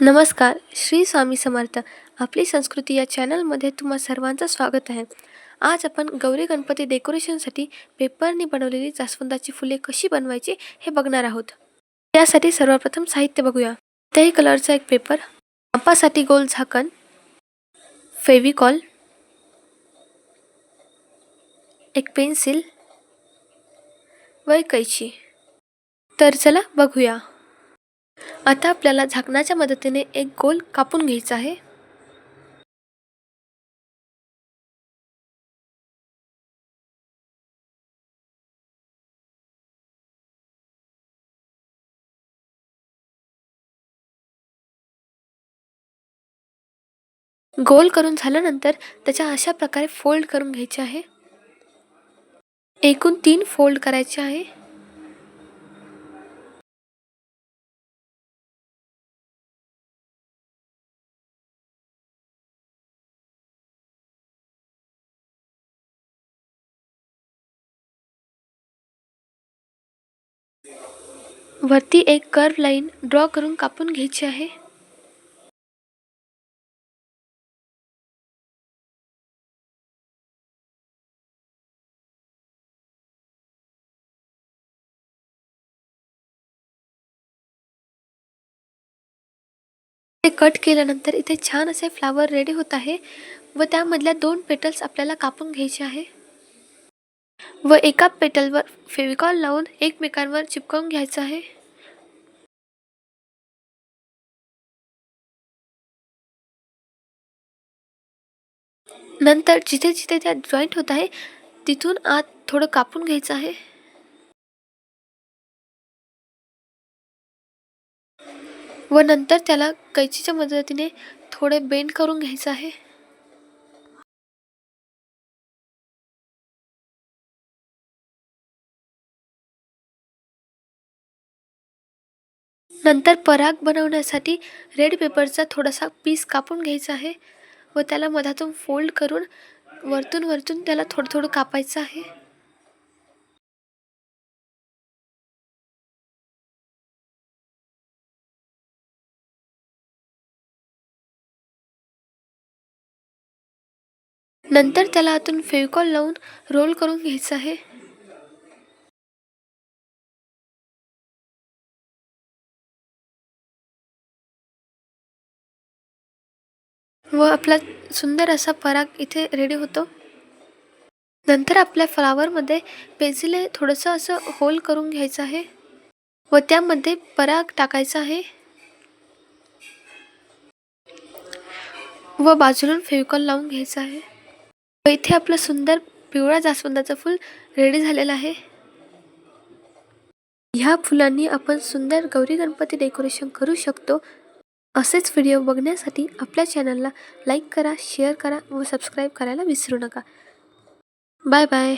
नमस्कार श्री स्वामी समर्थ. आपली संस्कृती या चॅनलमध्ये तुम्हा सर्वांचं स्वागत आहे. आज आपण गौरी गणपती डेकोरेशनसाठी पेपरने बनवलेली जास्वंदाची फुले कशी बनवायची हे बघणार आहोत. त्यासाठी सर्वप्रथम साहित्य बघूया. त्याही कलरचा एक पेपर. मापासाठी गोल झाकण. फेविकॉल एक पेन्सिल. व कैची तर चला बघूया. आता आपल्याला झाकणाच्या मदतीने एक गोल कापून घ्यायचा आहे. गोल करून झाल्यानंतर त्याच्या अशा प्रकारे फोल्ड करून घ्यायचे आहे. एकूण तीन फोल्ड करायचे आहे. वरती एक कर्व लाईन ड्रॉ करून कापून घ्यायची आहे. ते कट केल्यानंतर इथे छान असे फ्लावर रेडी होत आहे व त्यामधल्या दोन पेटल्स आपल्याला कापून घ्यायचे आहे. व एका पेटलवर फेविकॉल लावून एकमेकांवर चिपकावून घ्यायचं आहे. नंतर जिथे जिथे त्या जॉईंट होत आहे तिथून आत थोडं कापून घ्यायचं आहे. व नंतर त्याला कैचीच्या मदतीने थोडे बेंड करून घ्यायचं आहे. नंतर पराग बनवण्यासाठी रेड पेपरचा थोडासा पीस कापून घ्यायचा आहे व त्याला मधातून फोल्ड करून वरतून वरतून त्याला थोडं थोडं कापायचं आहे. नंतर त्याला आतून फेविकॉल लावून रोल करून घ्यायचं आहे. व आपला सुंदर असा पराग इथे रेडी होतो. नंतर आपल्या फ्लावरमध्ये पेन्सिलने थोडंसं असं होल करून घ्यायचं आहे. व त्यामध्ये पराग टाकायचा आहे. व बाजूला फेविकॉल लावून घ्यायचं आहे. व इथे आपलं सुंदर पिवळा जास्वंदाचं फूल रेडी झालेलं आहे. ह्या फुलांनी आपण सुंदर गौरी गणपती डेकोरेशन करू शकतो. असेच व्हिडिओ बघण्यासाठी आपल्या चॅनलला लाईक करा शेअर करा व सबस्क्राईब करायला विसरू नका. Bye bye.